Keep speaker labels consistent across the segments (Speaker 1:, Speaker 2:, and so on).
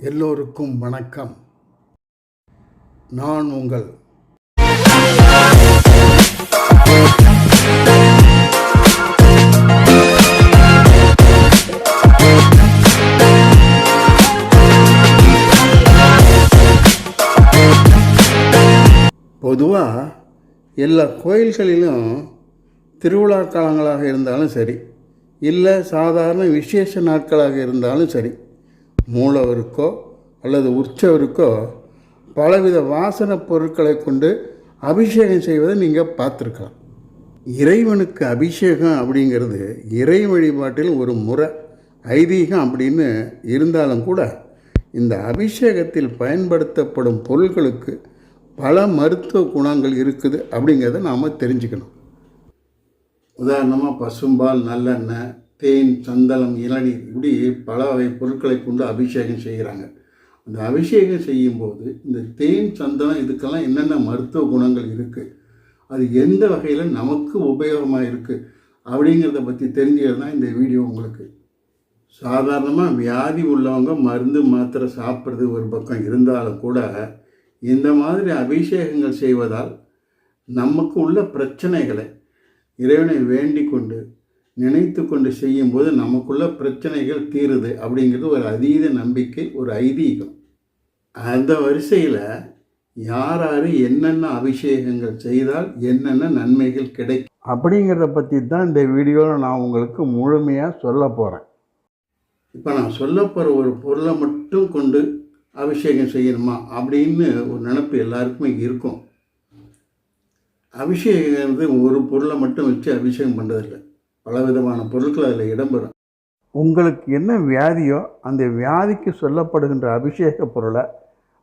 Speaker 1: எல்லோருக்கும் வணக்கம். நான் உங்கள் பொதுவாக எல்லா கோயில்களிலும் திருவிழா காலங்களாக இருந்தாலும் சரி இல்லை சாதாரண விசேஷ நாட்களாக இருந்தாலும் சரி மூலவருக்கோ அல்லது உற்சவருக்கோ பலவித வாசனை பொருட்களை கொண்டு அபிஷேகம் செய்வதை நீங்கள் பார்த்துருக்கலாம். இறைவனுக்கு அபிஷேகம் அப்படிங்கிறது இறை வழிபாட்டில் ஒரு முறை ஐதீகம் அப்படின்னு இருந்தாலும் கூட இந்த அபிஷேகத்தில் பயன்படுத்தப்படும் பொருட்களுக்கு பல மருத்துவ குணங்கள் இருக்குது அப்படிங்கிறத நாம் தெரிஞ்சுக்கணும். உதாரணமாக பசும்பால் நல்லெண்ணெய் தேன் சந்தனம் இளநீர் இப்படி பல வகை பொருட்களை கொண்டு அபிஷேகம் செய்கிறாங்க. அந்த அபிஷேகம் செய்யும்போது இந்த தேன் சந்தனம் இதுக்கெல்லாம் என்னென்ன மருத்துவ குணங்கள் இருக்குது அது எந்த வகையில் நமக்கு உபயோகமாக இருக்குது அப்படிங்கிறத பற்றி தெரிஞ்சுக்கிறது தான் இந்த வீடியோ உங்களுக்கு. சாதாரணமாக வியாதி உள்ளவங்க மருந்து மாத்திரை சாப்பிட்றது ஒரு பக்கம் இருந்தாலும் கூட இந்த மாதிரி அபிஷேகங்கள் செய்வதால் நமக்கு உள்ள பிரச்சனைகளை இறைவனை வேண்டிக் கொண்டு நினைத்து கொண்டு செய்யும்போது நமக்குள்ள பிரச்சனைகள் தீருது அப்படிங்கிறது ஒரு அதீத நம்பிக்கை ஒரு ஐதீகம். அந்த வரிசையில் யார் யார் என்னென்ன அபிஷேகங்கள் செய்தால் என்னென்ன நன்மைகள் கிடைக்கும் அப்படிங்கிறத பற்றி தான் இந்த வீடியோவில் நான் உங்களுக்கு முழுமையாக சொல்ல போகிறேன் இப்போ நான் சொல்ல போகிற ஒரு பொருளை மட்டும் கொண்டு அபிஷேகம் செய்யணுமா அப்படின்னு ஒரு நினப்பு எல்லாருக்குமே இருக்கும். அபிஷேகங்கிறது ஒரு பொருளை மட்டும் வச்சு அபிஷேகம் பண்ணுறதில்ல பலவிதமான பொருட்கள் அதில் இடம்பெறும். உங்களுக்கு என்ன வியாதியோ அந்த வியாதிக்கு சொல்லப்படுகின்ற அபிஷேக பொருளை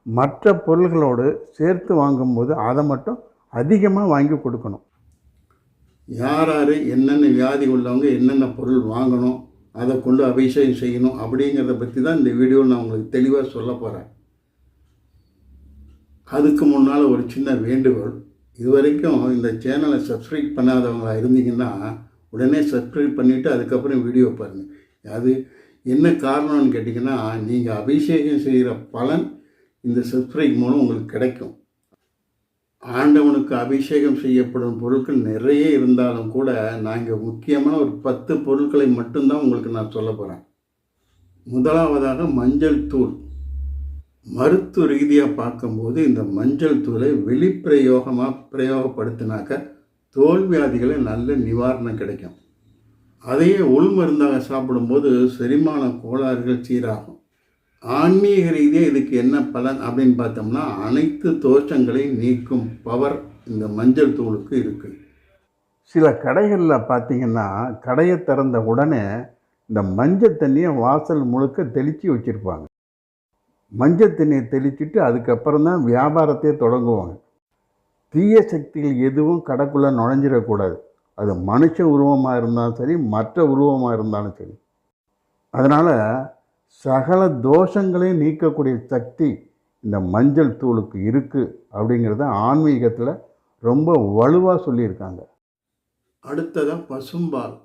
Speaker 1: மற்ற பொருள்களோடு சேர்த்து வாங்கும்போது அதை மட்டும் அதிகமாக வாங்கி கொடுக்கணும். யார் யார் என்னென்ன வியாதி உள்ளவங்க என்னென்ன பொருள் வாங்கணும் அதை கொண்டு அபிஷேகம் செய்யணும் அப்படிங்கிறத பற்றி தான் இந்த வீடியோவில் நான் உங்களுக்கு தெளிவாக சொல்ல போகிறேன் அதுக்கு முன்னால் ஒரு சின்ன வேண்டுகோள். இது வரைக்கும் இந்த சேனலை சப்ஸ்கிரைப் பண்ணாதவங்களா இருந்தீங்கன்னா உடனே சப்ஸ்கிரைப் பண்ணிவிட்டு அதுக்கப்புறம் வீடியோ பாருங்கள் அது என்ன காரணம்னு கேட்டிங்கன்னா நீங்கள் அபிஷேகம் செய்கிற பலன் இந்த சப்ஸ்கிரைப் மூலம் உங்களுக்கு கிடைக்கும். ஆண்டவனுக்கு அபிஷேகம் செய்யப்படும் பொருட்கள் நிறைய இருந்தாலும் கூட நாங்கள் முக்கியமான ஒரு பத்து பொருட்களை மட்டும்தான் உங்களுக்கு நான் சொல்ல போகிறேன் முதலாவதாக மஞ்சள் தூள். மருத்துவ ரீதியாக பார்க்கும்போது இந்த மஞ்சள் தூளை வெளிப்பிரயோகமாக பிரயோகப்படுத்தினாக்க தோல் வியாதிகளை நல்ல நிவாரணம் கிடைக்கும். அதையே உள்மருந்தாக சாப்பிடும்போது செரிமான கோளாறுகள் சீராகும். ஆன்மீக ரீதியாக இதுக்கு என்ன பலன் அப்படின்னு பார்த்தோம்னா அனைத்து தோஷங்களையும் நீக்கும் பவர் இந்த மஞ்சள் தூளுக்கு இருக்குது சில கடைகளில் பார்த்தீங்கன்னா கடையை திறந்த உடனே இந்த மஞ்சள் தண்ணியை வாசல் முழுக்க தெளித்து வச்சுருப்பாங்க. மஞ்சள் தண்ணியை தெளிச்சிட்டு அதுக்கப்புறம் தான் வியாபாரத்தையே தொடங்குவாங்க. தீய சக்திகள் எதுவும் கடைக்குள்ளே நுழைஞ்சிடக்கூடாது. அது மனுஷ உருவமாக இருந்தாலும் சரி மற்ற உருவமாக இருந்தாலும் சரி. அதனால் சகல தோஷங்களையும் நீக்கக்கூடிய சக்தி இந்த மஞ்சள் தூளுக்கு இருக்குது அப்படிங்கிறத ஆன்மீகத்தில் ரொம்ப வலுவாக சொல்லியிருக்காங்க. அடுத்ததாக பசும்பால்.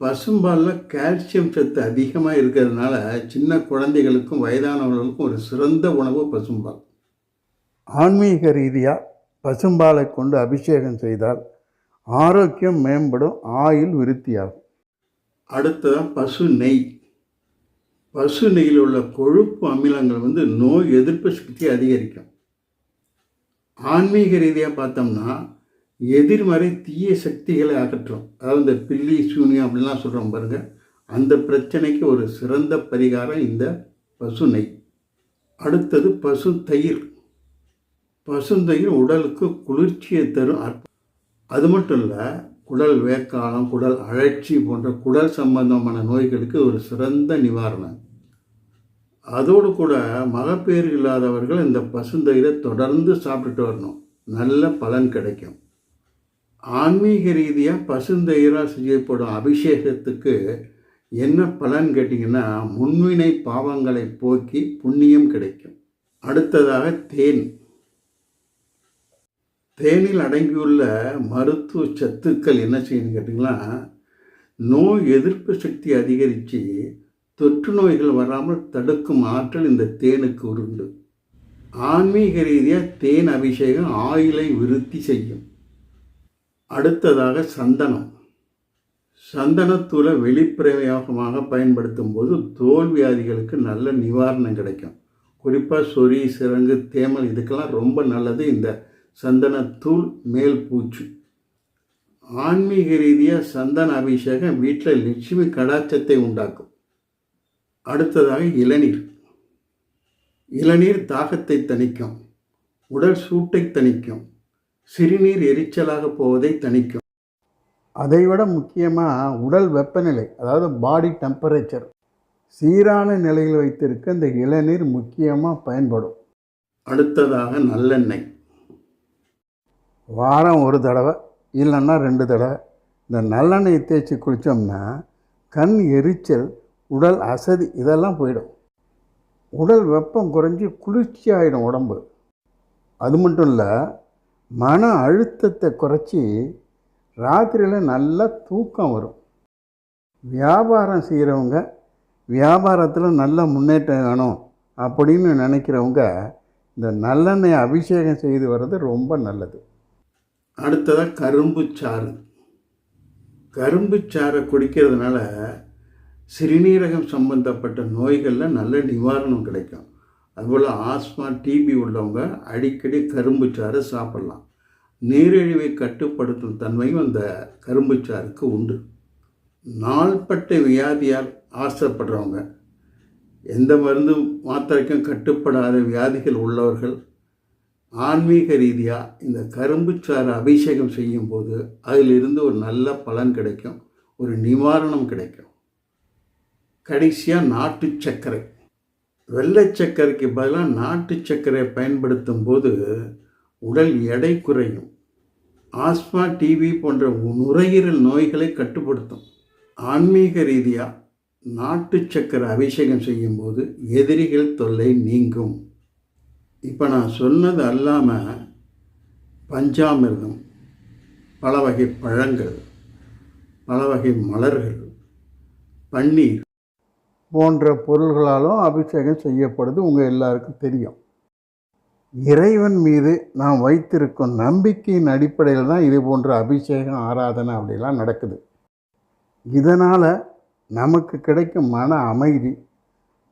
Speaker 1: பசும்பாலில் கால்சியம் சத்து அதிகமாக இருக்கிறதுனால சின்ன குழந்தைகளுக்கும் வயதானவர்களுக்கும் ஒரு சிறந்த உணவு பசும்பால். ஆன்மீக ரீதியாக பசும்பாலை கொண்டு அபிஷேகம் செய்தால் ஆரோக்கியம் மேம்படும் ஆயுள் விருத்தியாகும். அடுத்த பசு நெய். பசு நெய்யில் உள்ள கொழுப்பு அமிலங்கள் வந்து நோய் எதிர்ப்பு சக்தியை அதிகரிக்கும். ஆன்மீக ரீதியாக பார்த்தோம்னா எதிர்மறை தீய சக்திகளை அகற்றும். அதாவது இந்த பில்லி சூனியம் அப்படின்லாம் சொல்கிறோம் பாருங்கள் அந்த பிரச்சனைக்கு ஒரு சிறந்த பரிகாரம் இந்த பசு நெய். அடுத்தது பசு தயிர். பசுந்தையும் உடலுக்கு குளிர்ச்சியை தரும் அற்ப அது மட்டும் இல்லை குடல் வேக்காலம் குடல் அழற்சி போன்ற குடல் சம்பந்தமான நோய்களுக்கு ஒரு சிறந்த நிவாரணம். அதோடு கூட மகப்பேறு இல்லாதவர்கள் இந்த பசுந்தயிரை தொடர்ந்து சாப்பிட்டுட்டு வரணும். நல்ல பலன் கிடைக்கும். ஆன்மீக ரீதியாக பசுந்தயிரால் செய்யப்படும் அபிஷேகத்துக்கு என்ன பலன் கேட்டிங்கன்னா முன்வினை பாவங்களை போக்கி புண்ணியம் கிடைக்கும். அடுத்ததாக தேன். தேனில் அடங்கியுள்ள மருத்துவ சத்துக்கள் என்ன செய்யணும் கேட்டிங்கன்னா நோய் எதிர்ப்பு சக்தி அதிகரித்து தொற்று நோய்கள் வராமல் தடுக்கும் ஆற்றல் இந்த தேனுக்கு உருண்டு ஆன்மீக ரீதியாக தேன் அபிஷேகம் ஆயுளை விருத்தி செய்யும். அடுத்ததாக சந்தனம். சந்தனத்தூளை வெளிப்பிரயோகமாக பயன்படுத்தும் போது தோல் வியாதிகளுக்கு நல்ல நிவாரணம் கிடைக்கும். குறிப்பாக சொறி சிறங்கு தேமல் இதுக்கெல்லாம் ரொம்ப நல்லது இந்த சந்தனத்தூள் மேல் பூச்சு. ஆன்மீக ரீதியாக சந்தன அபிஷேகம் வீட்டில் லட்சுமி கடாச்சத்தை உண்டாக்கும். அடுத்ததாக இளநீர். இளநீர் தாகத்தை தணிக்கும். உடல் சூட்டை தணிக்கும். சிறுநீர் எரிச்சலாக போவதை தணிக்கும். அதைவிட முக்கியமாக உடல் வெப்பநிலை அதாவது பாடி டெம்பரேச்சர். சீரான நிலையில் வைத்திருக்க இந்த இளநீர் முக்கியமாக பயன்படும். அடுத்ததாக நல்லெண்ணெய். வாரம் ஒரு தடவை இல்லைன்னா ரெண்டு தடவை. இந்த நல்லெண்ணெய் தேய்ச்சி குளித்தோம்னா கண் எரிச்சல் உடல் அசதி இதெல்லாம் போயிடும். உடல் வெப்பம் குறைஞ்சி குளிர்ச்சி ஆகிடும் உடம்பு. அது மட்டும் இல்லை மன அழுத்தத்தை குறைச்சி ராத்திரியில் நல்லா தூக்கம் வரும். வியாபாரம் செய்கிறவங்க வியாபாரத்தில் நல்ல முன்னேற்றம் வேணும் அப்படின்னு நினைக்கிறவங்க இந்த நல்லெண்ணெய் அபிஷேகம் செய்து வர்றது ரொம்ப நல்லது. அடுத்ததாக கரும்பு சாறு. கரும்பு சாறை குடிக்கிறதுனால சிறுநீரகம் சம்பந்தப்பட்ட நோய்களில் நல்ல நிவாரணம் கிடைக்கும். அதுபோல் ஆஸ்மா டிபி உள்ளவங்க அடிக்கடி கரும்பு சாறு சாப்பிட்லாம். நீரிழிவை கட்டுப்படுத்தும் தன்மையும் அந்த கரும்பு சாறுக்கு உண்டு. நாள்பட்ட வியாதியால் ஆசைப்படுறவங்க எந்த மருந்து மாத்திரைக்கும் கட்டுப்படாத வியாதிகள் உள்ளவர்கள் ஆன்மீக ரீதியாக இந்த கரும்பு சாறு அபிஷேகம் செய்யும்போது அதிலிருந்து ஒரு நல்ல பலன் கிடைக்கும். ஒரு நிவாரணம் கிடைக்கும். கடைசியாக நாட்டு சர்க்கரை. வெள்ளை சர்க்கரைக்கு பதிலாக நாட்டு சர்க்கரையை பயன்படுத்தும் போது உடல் எடை குறையும். ஆஸ்மா டிவி போன்ற நுரையீரல் நோய்களை கட்டுப்படுத்தும். ஆன்மீக ரீதியாக நாட்டு சர்க்கரை அபிஷேகம் செய்யும்போது எதிரிகள் தொல்லை நீங்கும். இப்போ நான் சொன்னது அல்லாமல் பஞ்சாமிர்தம் பல வகை பழங்கள் பல வகை மலர்கள் பன்னீர் போன்ற பொருள்களாலும் அபிஷேகம் செய்யப்படுது உங்கள் எல்லாருக்கும் தெரியும். இறைவன் மீது நாம் வைத்திருக்கும் நம்பிக்கையின் அடிப்படையில் தான் இது போன்ற அபிஷேகம் ஆராதனை அப்படிலாம் நடக்குது. இதனால் நமக்கு கிடைக்கும் மன அமைதி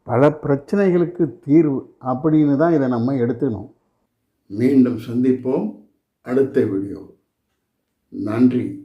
Speaker 1: பல பிரச்சனைகளுக்கு தீர்வு அப்படின்னு தான் இதை நம்ம எடுத்துக்கணும். மீண்டும் சந்திப்போம். அடுத்த வீடியோ நன்றி.